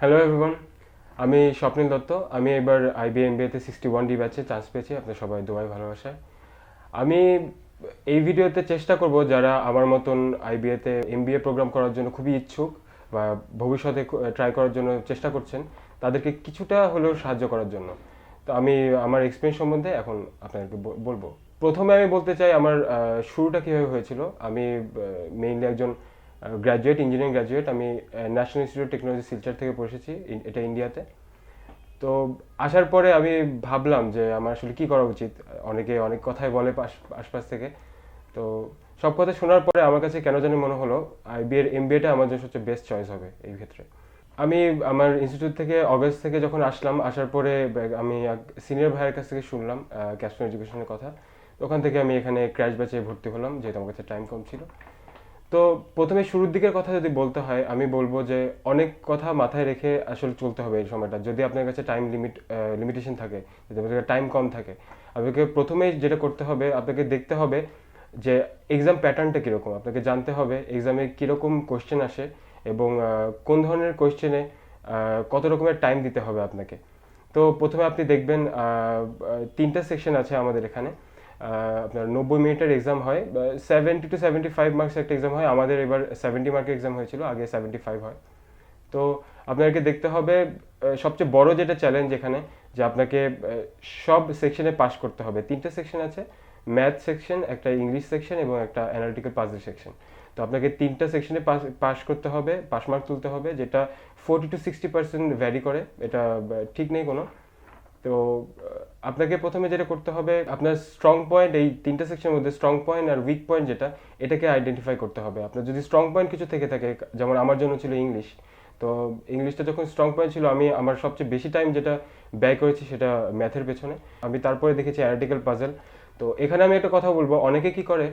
Hello everyone আমি স্বপ্নিল দত্ত। আমি এবার আইবি এমবিএতে সিক্সটি ওয়ান ডি ব্যাচে চান্স পেয়েছি। আপনার সবাই দোয়াই ভালোবাসায়। আমি এই ভিডিওতে চেষ্টা করব যারা আমার মতন আইবিএতে এমবিএ প্রোগ্রাম করার জন্য খুবই ইচ্ছুক বা ভবিষ্যতে ট্রাই করার জন্য চেষ্টা করছেন, তাদেরকে কিছুটা হলেও সাহায্য করার জন্য। তো আমি আমার এক্সপিরিয়েন্স সম্বন্ধে এখন আপনাদেরকে বলব। প্রথমে আমি বলতে চাই, আমার শুরুটা কীভাবে হয়েছিল? আমি মেইনলি একজন গ্র্যাজুয়েট ইঞ্জিনিয়ারিং গ্র্যাজুয়েট আমি ন্যাশনাল ইনস্টিটিউট টেকনোলজি শিলচর থেকে পড়েছি এটা ইন্ডিয়াতে তো আসার পরে আমি ভাবলাম যে আমার আসলে কি করা উচিত? অনেকে অনেক কথাই বলে পাশ- আশপাশ থেকে। তো সব কথা শোনার পরে আমার কাছে কেন জানি মনে হলো আইবিএর এমবিএটা আমার জন্য সবচেয়ে বেস্ট চয়েস হবে এই ক্ষেত্রে। আমি আমার ইনস্টিটিউট থেকে অগস্ট থেকে যখন আসলাম, আসার পরে আমি সিনিয়র ভাইয়ের কাছ থেকে শুনলাম ক্যাপস্টোন এডুকেশনের কথা। ওখান থেকে আমি এখানে ক্র্যাশ ব্যাচে ভর্তি হলাম, যেহেতু আমার কাছে টাইম কম ছিল। তো প্রথমে শুরুর দিকের কথা যদি বলতে হয়, আমি বলব যে অনেক কথা মাথায় রেখে আসলে চলতে হবে এই সময়টা। যদি আপনার কাছে টাইম লিমিট লিমিটেশন থাকে, যদি আপনার টাইম কম থাকে, আপনাকে প্রথমেই যেটা করতে হবে, আপনাকে দেখতে হবে যে এক্সাম প্যাটার্নটা কীরকম। আপনাকে জানতে হবে এক্সামে কীরকম কোশ্চেন আসে এবং কোন ধরনের কোশ্চেনে কত রকমের টাইম দিতে হবে আপনাকে। তো প্রথমে আপনি দেখবেন তিনটা সেকশন আছে আমাদের এখানে। আপনার নব্বই মিনিটের এক্সাম হয় seventy two seventy five marks একটা এক্সাম হয়, আমাদের এবার সেভেন্টি মার্কের এক্সাম হয়েছিল, আগে সেভেন্টি ফাইভ হয়। তো আপনাকে দেখতে হবে সবচেয়ে বড় যেটা চ্যালেঞ্জ এখানে, যে আপনাকে সব সেকশনে পাস করতে হবে। তিনটে সেকশন আছে ম্যাথ সেকশন একটা ইংলিশ সেকশন এবং একটা অ্যানালিটিক্যাল পাজল সেকশন তো আপনাকে তিনটা সেকশনে পাস পাস করতে হবে পাস মার্ক তুলতে হবে, যেটা forty to sixty percent vary করে, এটা ঠিক নেই কোনো। তো আপনাকে প্রথমে যেটা করতে হবে, আপনার স্ট্রং পয়েন্ট এই তিনটা সেকশনের মধ্যে স্ট্রং পয়েন্ট আর উইক পয়েন্ট যেটা, এটাকে আইডেন্টিফাই করতে হবে। আপনার যদি স্ট্রং পয়েন্ট কিছু থেকে থাকে, যেমন আমার জন্য ছিল ইংলিশ তো ইংলিশটা যখন স্ট্রং পয়েন্ট ছিল, আমি আমার সবচেয়ে বেশি টাইম যেটা ব্যয় করেছি সেটা ম্যাথের পেছনে। আমি তারপরে দেখেছি অ্যানালিটিক্যাল পাজেল তো এখানে আমি একটা কথা বলব, অনেকে কি করে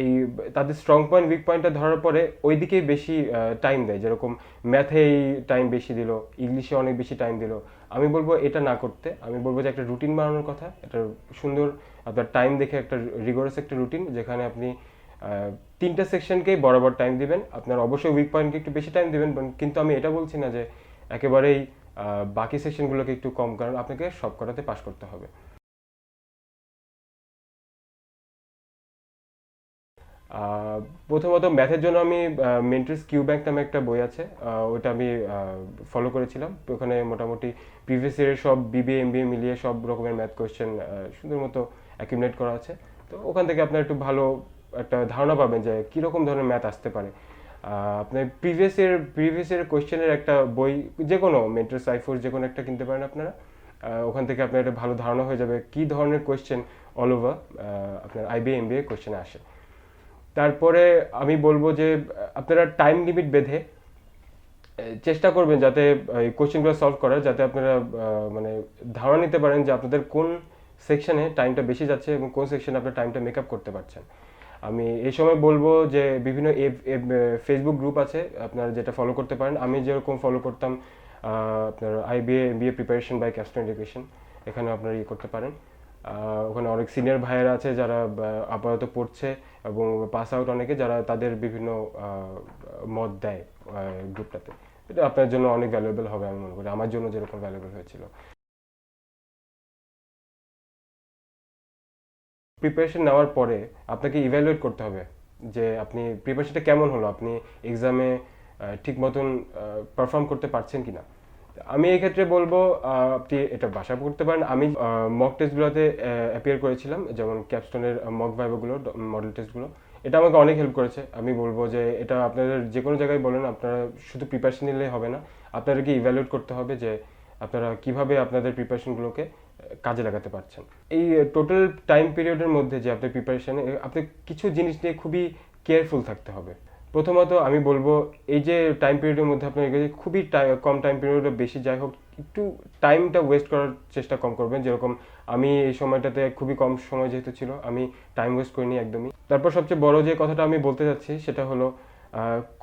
এই তাদের স্ট্রং পয়েন্ট উইক পয়েন্টটা ধরার পরে ওই দিকেই বেশি টাইম দেয়। যেরকম ম্যাথে টাইম বেশি দিল ইংলিশে অনেক বেশি টাইম দিল আমি বলব এটা না করতে। আমি বলব যে একটা রুটিন বানানোর কথা, একটা সুন্দর আপনার টাইম দেখে একটা রিগোরাস একটা রুটিন, যেখানে আপনি তিনটা সেকশনকেই বরাবর টাইম দিবেন। আপনার অবশ্যই উইক পয়েন্টকে একটু বেশি টাইম দিবেন কিন্তু আমি এটা বলছি না যে একেবারেই বাকি সেকশনগুলোকে একটু কম, কারণ আপনাকে সব কটাতে পাশ করতে হবে। প্রথমত ম্যাথের জন্য আমি মেন্ট্রিস কিউ ব্যাংক নামে একটা বই আছে ওটা আমি ফলো করেছিলাম। ওখানে মোটামুটি প্রিভিয়াস ইয়ারের সব বিবিএ এমবিএ মিলিয়ে সব রকমের ম্যাথ কোয়েশ্চেন সুন্দর মতো অ্যাকিউমুলেট করা আছে। তো ওখান থেকে আপনার একটু ভালো একটা ধারণা পাবেন যে কীরকম ধরনের ম্যাথ আসতে পারে। আপনার প্রিভিয়াস ইয়ার প্রিভিয়াস ইয়ার কোয়েশ্চেনের একটা বই যে কোনো মেন্ট্রিস সাইফোর যে কোনো একটা কিনতে পারেন আপনারা। ওখান থেকে আপনার একটা ভালো ধারণা হয়ে যাবে কী ধরনের কোয়েশ্চেন অল ওভার আপনার আইবিএ এমবিএ কোয়েশ্চেনে আসে। তারপরে আমি বলব যে, আপনারা টাইম লিমিট বেঁধে চেষ্টা করবেন যাতে এই কোশ্চেনগুলো সলভ করার, যাতে আপনারা মানে ধারণা নিতে পারেন যে আপনাদের কোন সেকশনে টাইমটা বেশি যাচ্ছে এবং কোন সেকশনে আপনার টাইমটা মেক আপ করতে পারছেন। আমি এই সময় বলব যে, বিভিন্ন ফেসবুক গ্রুপ আছে, আপনারা যেটা ফলো করতে পারেন। আমি যেরকম ফলো করতাম আপনার IBA MBA preparation by Capstone education এখানে আপনারা ইয়ে করতে পারেন। ওখানে অনেক সিনিয়র ভাইয়েরা আছে যারা আপাতত পড়ছে। এবং পাস আউট অনেকে যারা তাদের বিভিন্ন মত দেয় গ্রুপটাতে এটা আপনার জন্য অনেক ভ্যালুয়েবল হবে আমি মনে করি। আমার জন্য যেরকম ভ্যালুয়েবল হয়েছিল। প্রিপারেশন নেওয়ার পরে আপনাকে ইভ্যালুয়েট করতে হবে যে আপনি প্রিপারেশনটা কেমন হলো? আপনি এক্সামে ঠিক মতন পারফর্ম করতে পারছেন কি না আমি এই ক্ষেত্রে বলব আপনি এটা বাসা করতে পারেন। আমি মক টেস্টগুলোতে অ্যাপিয়ার করেছিলাম, যেমন ক্যাপস্টোনের মক ভাইভগুলো মডেল টেস্টগুলো এটা আমাকে অনেক হেল্প করেছে। আমি বলব যে, এটা আপনাদের যে কোনো জায়গায় বলেন, আপনারা শুধু প্রিপারেশন নিলে হবে না। আপনাদেরকে ইভ্যালুয়েট করতে হবে যে, আপনারা কীভাবে আপনাদের প্রিপারেশনগুলোকে কাজে লাগাতে পারছেন। এই টোটাল টাইম পিরিয়ডের মধ্যে যে আপনার প্রিপারেশনে আপনি কিছু জিনিস নিয়ে খুবই কেয়ারফুল থাকতে হবে। প্রথমত আমি বলব, এই যে টাইম পিরিয়ডের মধ্যে আপনার এগুলো খুবই কম টাইম পিরিয়ডে বেশি, যাই হোক, একটু টাইমটা ওয়েস্ট করার চেষ্টা কম করবেন। যেরকম আমি এই সময়টাতে খুবই কম সময় যেহেতু ছিল, আমি টাইম ওয়েস্ট করিনি একদমই। তারপর সবচেয়ে বড় যে কথাটা আমি বলতে চাচ্ছি, সেটা হলো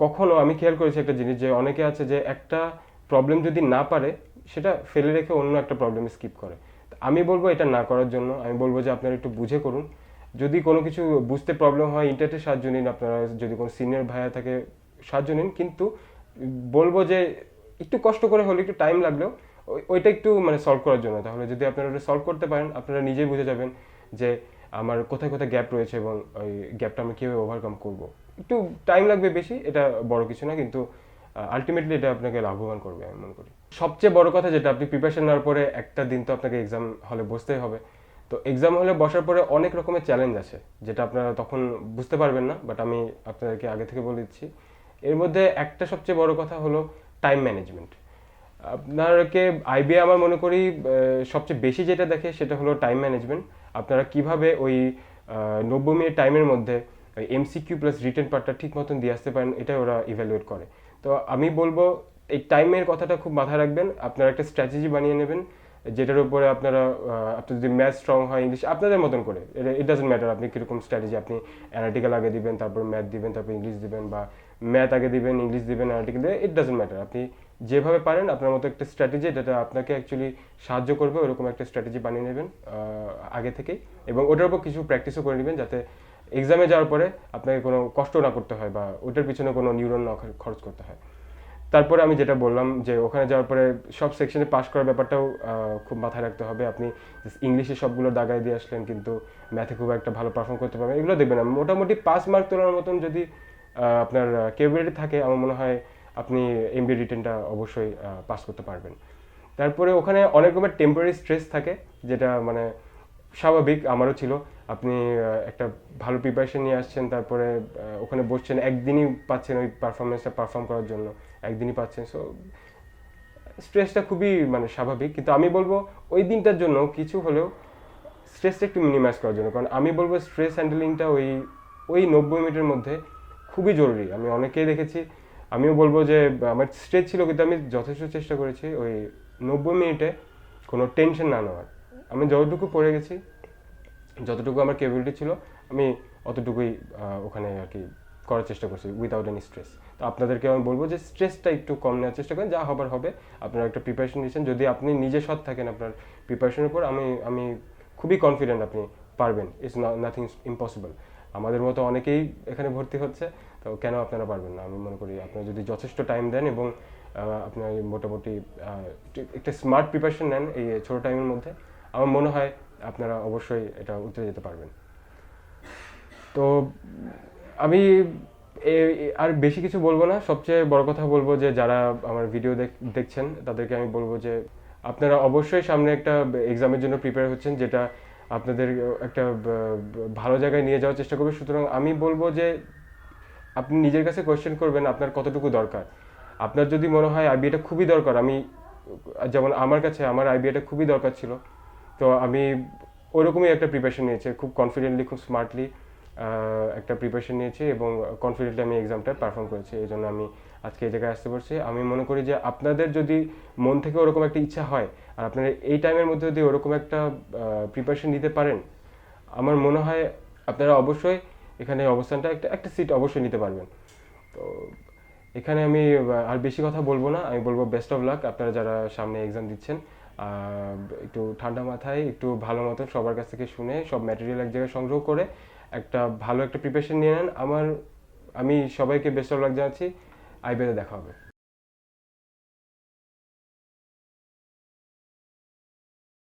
কখনো আমি খেয়াল করেছি একটা জিনিস যে অনেকে আছে যে একটা প্রবলেম যদি না পারে, সেটা ফেলে রেখে অন্য একটা প্রবলেম স্কিপ করে। আমি বলব এটা না করার জন্য। আমি বলব যে আপনারা একটু বুঝে করুন। যদি কোনো কিছু বুঝতে প্রবলেম হয় ইন্টারনেটের সাহায্য নিন আপনারা, যদি কোনো সিনিয়র ভাইয়া থাকে, সাহায্য নিন। কিন্তু বলব যে একটু কষ্ট করে হলে, একটু টাইম লাগলেও, ওই- ওইটা একটু মানে সলভ করার জন্য। তাহলে যদি আপনারা ওটা সলভ করতে পারেন, আপনারা নিজেই বুঝে যাবেন যে আমার কোথায় কোথায় গ্যাপ রয়েছে এবং ওই গ্যাপটা আমি কীভাবে ওভারকাম করব। একটু টাইম লাগবে বেশি, এটা বড় কিছু না, কিন্তু আলটিমেটলি এটা আপনাকে লাভবান করবে, আমি মনে করি। সবচেয়ে বড় কথা যেটা, আপনি প্রিপারেশন নেওয়ার পরে একটা দিন তো আপনাকে এক্সাম হলে বসতেই হবে। তো এক্সাম হলে বসার পরে অনেক রকমের চ্যালেঞ্জ আছে, যেটা আপনারা তখন বুঝতে পারবেন না বাট আমি আপনাদেরকে আগে থেকে বলে দিচ্ছি। এর মধ্যে একটা সবচেয়ে বড় কথা হলো টাইম ম্যানেজমেন্ট আপনারকে আইবিএ আমার মনে করি সবচেয়ে বেশি যেটা দেখে সেটা হলো টাইম ম্যানেজমেন্ট আপনারা কীভাবে ওই নব্বই মিনিট টাইমের মধ্যে এমসিকিউ প্লাস রিটার্ন পার্টটা ঠিক মতন দিয়ে আসতে পারেন এটা ওরা ইভ্যালুয়েট করে। তো আমি বলব, এই টাইমের কথাটা খুব মাথায় রাখবেন, আপনারা একটা স্ট্র্যাটেজি বানিয়ে নেবেন। যেটার উপরে আপনারা আপনার যদি ম্যাথ স্ট্রং হয় ইংলিশ আপনাদের মতন করে। ইট ডাজেন্ট ম্যাটার আপনি কীরকম স্ট্র্যাটেজি আপনি অ্যানালিটিক্যাল আগে দিবেন, তারপর ম্যাথ দিবেন, তারপর ইংলিশ দিবেন বা ম্যাথ আগে দিবেন ইংলিশ দিবেন অ্যানালিটিক্যাল ইট ডাজেন্ট ম্যাটার আপনি যেভাবে পারেন, আপনার মতো একটা স্ট্র্যাটেজি যেটা আপনাকে অ্যাকচুয়ালি সাহায্য করবে, ওরকম একটা স্ট্র্যাটেজি বানিয়ে নেবেন আগে থেকেই। এবং ওটার উপর কিছু প্র্যাকটিসও করে নেবেন যাতে এক্সামে যাওয়ার পরে আপনাকে কোনো কষ্ট না করতে হয় বা ওটার পিছনে কোনো নিউরন না খরচ করতে হয়। তারপরে আমি যেটা বললাম যে ওখানে যাওয়ার পরে সব সেকশনে পাশ করার ব্যাপারটাও খুব মাথায় রাখতে হবে। আপনি ইংলিশে সবগুলো দাগায় দিয়ে আসলেন কিন্তু ম্যাথে খুব একটা ভালো পারফর্ম করতে পারবেন এগুলো দেখবেন না। মোটামুটি পাস মার্ক তোলার মতন যদি আপনার কেবিলিটি থাকে, আমার মনে হয় আপনি এমবি রিটেনটা অবশ্যই পাস করতে পারবেন। তারপরে ওখানে অনেক রকমের টেম্পোরারি স্ট্রেস থাকে, যেটা মানে স্বাভাবিক, আমারও ছিল। আপনি একটা ভালো প্রিপারেশন নিয়ে আসছেন, তারপরে ওখানে বসছেন, একদিনই পাচ্ছেন ওই পারফরমেন্সটা পারফর্ম করার জন্য। একদিনই পাচ্ছেন। সো স্ট্রেসটা খুবই মানে স্বাভাবিক। কিন্তু আমি বলব, ওই দিনটার জন্য কিছু হলেও স্ট্রেসটা একটু মিনিমাইজ করার জন্য। কারণ আমি বলব স্ট্রেস হ্যান্ডেলিংটা ওই ওই নব্বই মিনিটের মধ্যে খুবই জরুরি। আমি অনেকেই দেখেছি, আমিও বলব যে, আমার স্ট্রেস ছিল কিন্তু আমি যথেষ্ট চেষ্টা করেছি ওই নব্বই মিনিটে কোনো টেনশন না নেওয়ার। আমি যতটুকু পড়ে গেছি, যতটুকু আমার কেবিলিটি ছিল, আমি অতটুকুই ওখানে আর কি করার চেষ্টা করছি উইদাউট এনি স্ট্রেস তো আপনাদেরকে আমি বলব যে স্ট্রেসটা একটু কম নেওয়ার চেষ্টা করেন, যা হবার হবে। আপনারা একটা প্রিপারেশন নিচ্ছেন যদি আপনি নিজে সৎ থাকেন আপনার প্রিপারেশনের উপর, আমি আমি খুবই কনফিডেন্ট আপনি পারবেন। ইটস নাথিং ইম্পসিবল আমাদের মতো অনেকেই এখানে ভর্তি হচ্ছে, তো কেন আপনারা পারবেন না? আমি মনে করি আপনারা যদি যথেষ্ট টাইম দেন এবং আপনার মোটামুটি একটা স্মার্ট প্রিপারেশন নেন এই ছোটো টাইমের মধ্যে, আমার মনে হয় আপনারা অবশ্যই এটা উতরে যেতে পারবেন। তো আমি আর বেশি কিছু বলব না। সবচেয়ে বড় কথা বলব যে, যারা আমার ভিডিও দেখছেন, তাদেরকে আমি বলব যে, আপনারা অবশ্যই সামনে একটা এক্সামের জন্য প্রিপেয়ার হচ্ছেন, যেটা আপনাদের একটা ভালো জায়গায় নিয়ে যাওয়ার চেষ্টা করবে। সুতরাং আমি বলব যে, আপনি নিজের কাছে কোয়েশ্চেন করবেন, আপনার কতটুকু দরকার। আপনার যদি মনে হয় আইবিএটা খুবই দরকার, আমি, যেমন আমার কাছে, আমার আইবিএটা খুবই দরকার ছিল। তো আমি ওরকমই একটা প্রিপারেশন নিয়েছি, খুব কনফিডেন্টলি খুব স্মার্টলি একটা প্রিপারেশন নিয়েছি এবং কনফিডেন্টলি আমি এক্সামটা পারফর্ম করেছি। এই জন্য আমি আজকে এই জায়গায় আসতে পারছি আমি মনে করি যে আপনাদের যদি মন থেকে ওরকম একটা ইচ্ছা হয়, আর আপনারা এই টাইমের মধ্যে যদি ওরকম একটা প্রিপারেশন নিতে পারেন, আমার মনে হয় আপনারা অবশ্যই এখানে অবস্থানটা একটা একটা সিট অবশ্যই নিতে পারবেন। তো এখানে আমি আর বেশি কথা বলব না। আমি বলব বেস্ট অফ লাক আপনারা যারা সামনে এক্সাম দিচ্ছেন। একটু ঠান্ডা মাথায়, একটু ভালো মতন সবার কাছ থেকে শুনে সব ম্যাটেরিয়াল এক জায়গায় সংগ্রহ করে একটা ভালো একটা প্রিপারেশন নিয়ে নেন। আমার, আমি সবাইকে বেস্ট অফ লাক জানাচ্ছি। আইবেতে দেখা হবে।